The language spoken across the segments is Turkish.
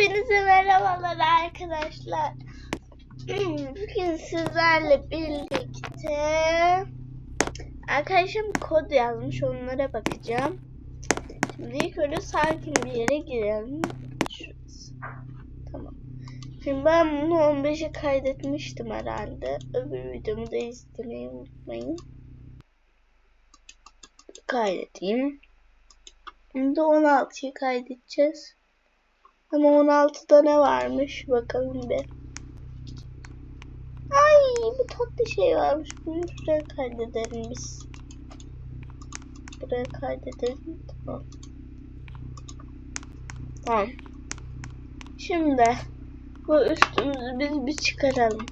Hepinize merhabalar arkadaşlar. Bugün sizlerle birlikte arkadaşım kod yazmış onlara bakacağım. Şimdi ilk önce sakin bir yere girelim. Şurası. Tamam. Şimdi ben bunu 15'e kaydetmiştim herhalde. Öbür videomu da izlemeyi unutmayın. Kaydedeyim. Şimdi 16'yı kaydedeceğiz. Ama 16'da ne varmış bakalım bir. Ay bir tatlı şey varmış. Bunu şuraya kaydedelim biz. Buraya kaydedelim. Tamam. Tamam. Şimdi bu üstümüzü biz bir çıkaralım.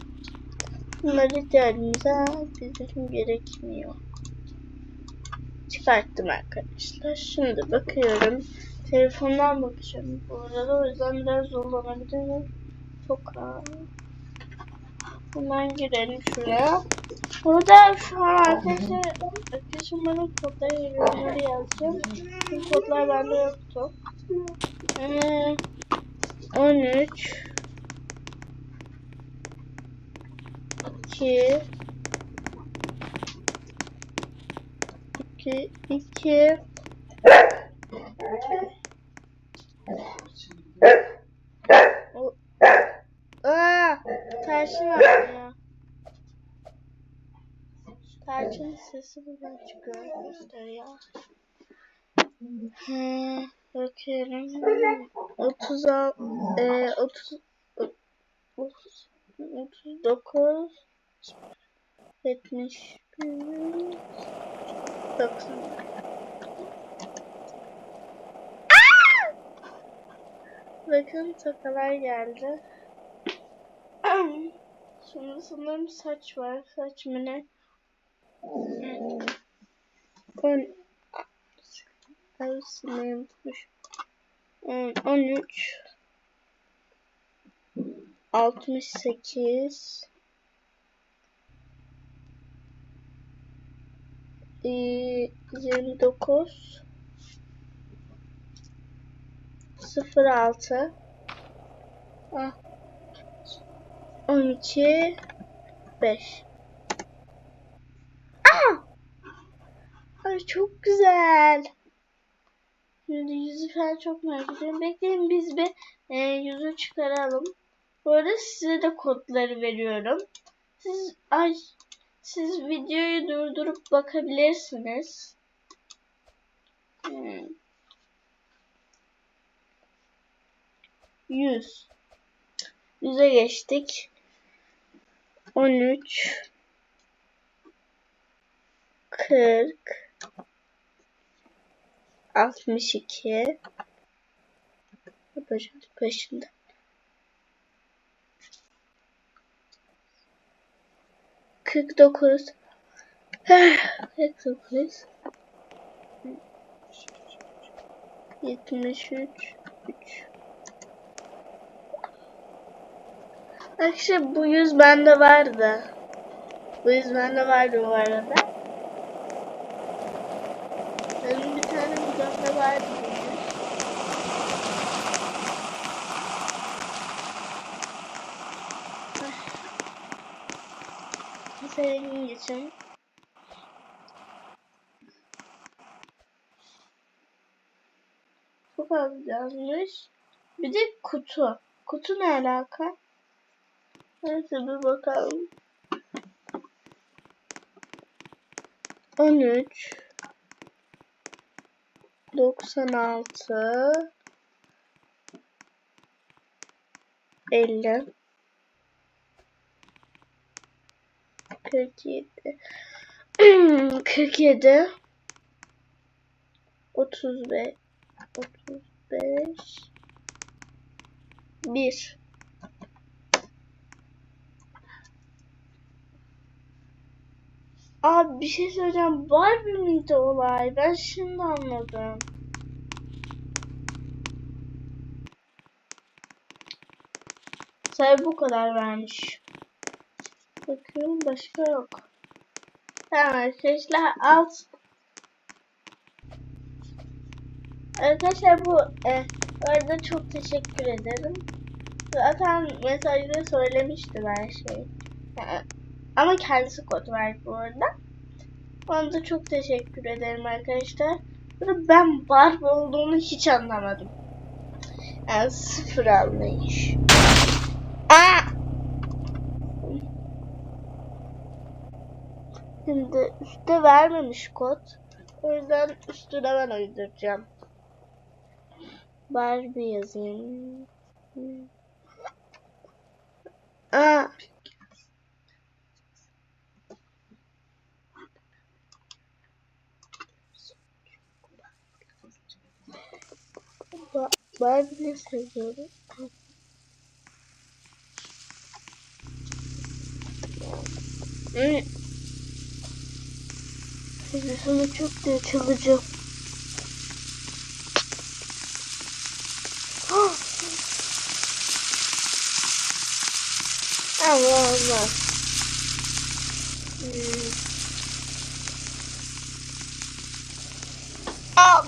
Bunları ihtiyacımıza bizim gerekmiyor. Çıkarttım arkadaşlar. Şimdi bakıyorum. Telefondan bakacağım bu arada. O yüzden biraz zorlanabilirim. Çok ağır. Hemen girelim şuraya. Burada şu an arkadaşlar arkadaşım bana kodları yorumları yazacağım. Bu kodlar bende yoktu. Ee, 13 2 2 2 O- Aa, Tarçın var ya. Tarçın sesi buradan çıkıyor arkadaşlar ya. He, bakıyorum. 30 e, 30 30 39 71 90 Bakın tokalar geldi. Şimdi sanırım saç var. Saç mı ne? On... Ay sınırım tutmuş. On- 13 68 ee, 29 06 ah, 12 5 Aa! Ay çok güzel. Şimdi yüzü falan çok merak ediyorum. Bekleyin biz bir e, yüzü çıkaralım. Bu arada size de kodları veriyorum. Siz ay siz videoyu durdurup bakabilirsiniz. Hmm. 100 100'e geçtik. 13 40 62 yapacağız peşinde. Kırk dokuz, kırk dokuz, yetmiş üç, üç. Arkadaşlar bu yüz bende vardı. Bu yüz bende vardı bu arada. Benim bir tane budakta vardı. Senin için. Çok az yazmış. Bir de kutu. Kutu ne alaka? Neyse bir bakalım. 13 96 50 47 47 35 35 1 Abi bir şey söyleyeceğim. Barbie miydi olay? Ben şimdi anladım. Sayı bu kadar vermiş. Bakıyorum başka yok. Tamam arkadaşlar alt. Arkadaşlar bu e, Orada çok teşekkür ederim. Zaten mesajda söylemiştim her şeyi. Ama kendisi kod verdi bu arada. Ona da çok teşekkür ederim arkadaşlar. Burada ben Barbie olduğunu hiç anlamadım. Yani sıfır anlayış. Aa! Şimdi üstte vermemiş kod. O yüzden üstüne ben uyduracağım. Barbie yazayım. Aa. Ba Barbie'yi seviyorum. Şimdi sana çok da çalacağım. Allah Allah. Hmm. Ak.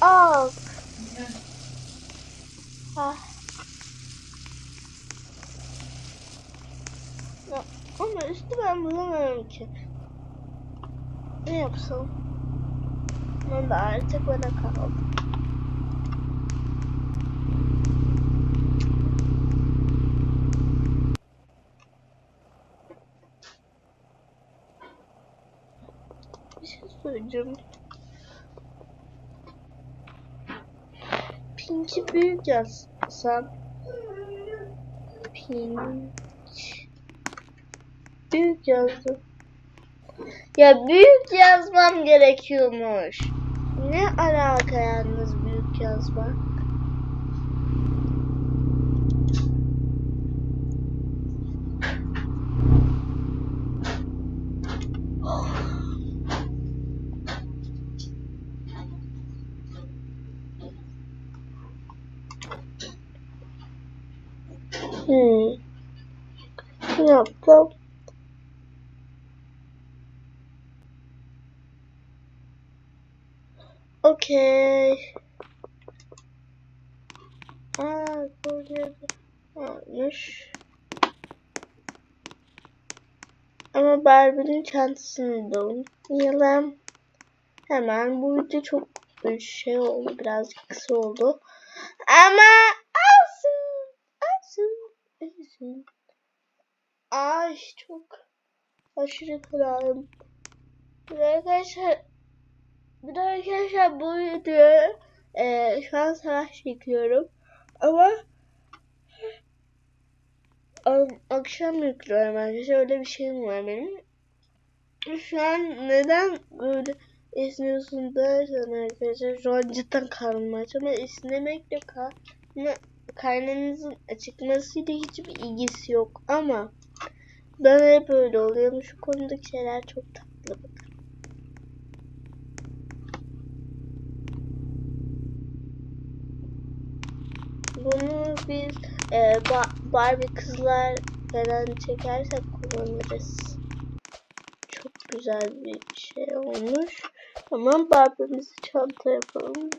Ak. Ah. Ya, ama üstü ben bulamıyorum ki. Ne yapsam? Ben de artık bana kaldı. Bir şey söyleyeceğim. Pink'i büyük yazsam. Pink. Büyük yazdım. Ya büyük yazmam gerekiyormuş. Ne alaka yalnız büyük yazmak? Hmm. Ne yaptım? Okey. Aa, burada varmış. Ama Barbie'nin çantasını da unutmayalım. Hemen bu video çok şey oldu. Birazcık kısa oldu. Ama olsun. Olsun. Ay çok aşırı kararım. Arkadaşlar bir de arkadaşlar bu videoyu e, şu an sabah çekiyorum. Ama am, akşam yüklüyorum arkadaşlar. Öyle bir şeyim var benim. Şu an neden böyle esniyorsun dersen arkadaşlar şu an cidden karnım aç ama esnemekle kar karnınızın acıkmasıyla hiçbir ilgisi yok ama ben hep öyle oluyorum. Şu konudaki şeyler çok tatlı bakın. Bunu biz e, ba Barbie kızlar falan çekersek kullanırız. Çok güzel bir şey olmuş. Tamam Barbie'mizi çanta yapalım.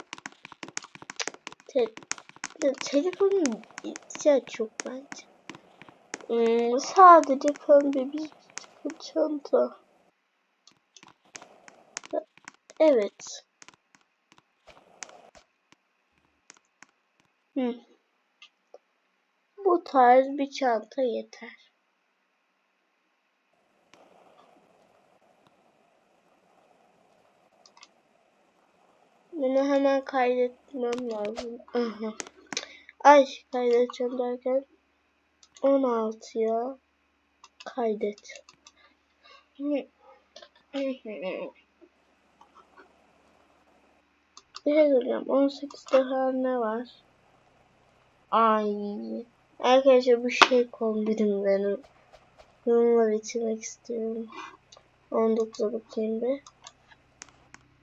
Te telefonun ihtiyaç çok bence. Hmm, sadece pembe bir çanta. Evet. Hmm. Bu tarz bir çanta yeter. Bunu hemen kaydetmem lazım. Aha. Ay kaydedeceğim derken 16 ya. Kaydet. Bir şey söyleyeceğim. 18'de her ne var? Ay. Arkadaşlar bu şey kombinim benim. Bununla bitirmek istiyorum. 19'a bakayım bir.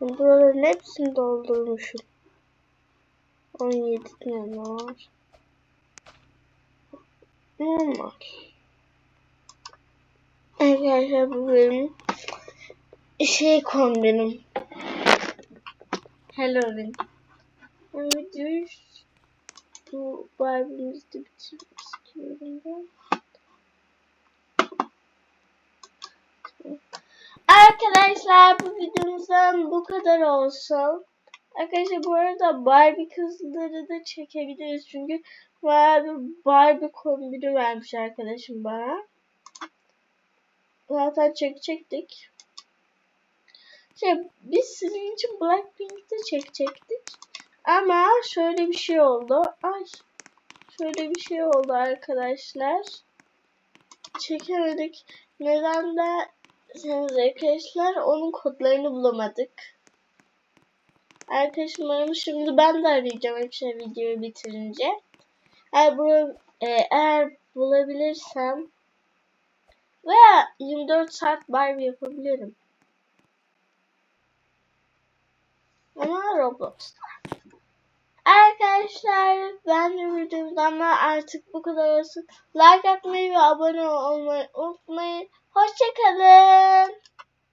Buraların hepsini doldurmuşum. 17 ne var? Normal. Arkadaşlar bu benim şey kombinim. Halloween. Ben videoyu bu Barbie'mizi de bitirmek istiyorum ben. Arkadaşlar bu videomuzdan bu kadar olsun. Arkadaşlar bu arada Barbie kızları da çekebiliriz çünkü bir Barbie kombini vermiş arkadaşım bana. Zaten çekecektik. Şey, biz sizin için Blackpink'te çekecektik. Ama şöyle bir şey oldu. Ay. Şöyle bir şey oldu arkadaşlar. Çekemedik. Neden de arkadaşlar onun kodlarını bulamadık. Arkadaşım aramış. Şimdi ben de arayacağım hepsi videoyu bitirince. Eğer, bu, e, eğer bulabilirsem veya 24 saat Barbie yapabilirim. Ama Roblox'ta. Arkadaşlar ben de videomdan artık bu kadar olsun. Like atmayı ve abone olmayı unutmayın. Hoşçakalın.